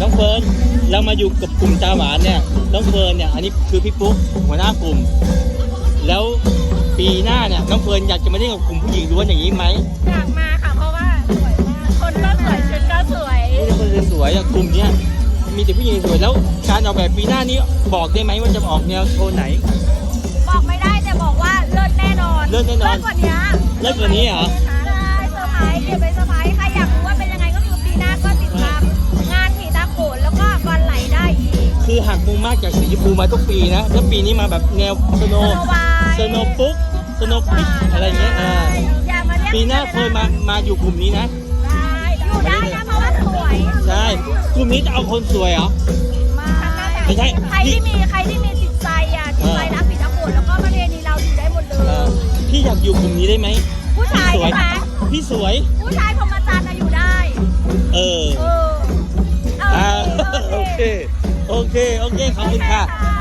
น้องเฟิร์นเรามาอยู่กับกลุ่มตาหวานเนี่ยน้องเฟิร์นเนี่ยอันนี้คือพี่ปุ๊กหัวหน้ากลุ่ม แล้วปีหน้าเนี่ยน้องเฟิร์นอยากจะมาเล่นกับกลุ่มผู้หญิงล้วนอย่างนี้ไหมอยากมาค่ะเพราะว่าสวยมากคนก็สวยชุดก็สวยนี่คนสวยๆอะกลุ่มเนี้ยมีแต่ผู้หญิงสวยแล้วการออกแบบปีหน้านี้บอกได้ไหมว่าจะออกแนวโทนไหน บอกไม่ได้แต่บอกว่าเลิศแน่นอนเลิศแน่นอนเลิศกว่านี้เลิศกว่านี้เหรอใช่เซอ คือหักมุมมากจากสีชมพูมาทุกปีนะ แล้วปีนี้มาแบบแนวสโนสโนบายสโนปุ๊กสโนปิกอะไรเงี้ยอ่าอย่ามาเรียกปีหน้าเฟิร์นมามาอยู่กลุ่มนี้นะ ได้อยู่ได้นะเพราะว่าสวยใช่กลุ่มนี้จะเอาคนสวยเหรอมาไม่ใช่ ใครที่มีใครที่มีจิตใจอะจิตใจรักผีตาโขนแล้วก็มาเรียนนี้เราอยู่ได้หมดเลเอยอพี่อยากอยู่กลุ่มนี้ได้ไหมผู้ชายพี่สวยใช่ไหมพี่สวย ผู้ชายพรหมจรรย์น่ะอยู่ได้ เออเอออ่าเอาโอโอเค เค โอเค โอเค ขอบคุณค่ะค่ะ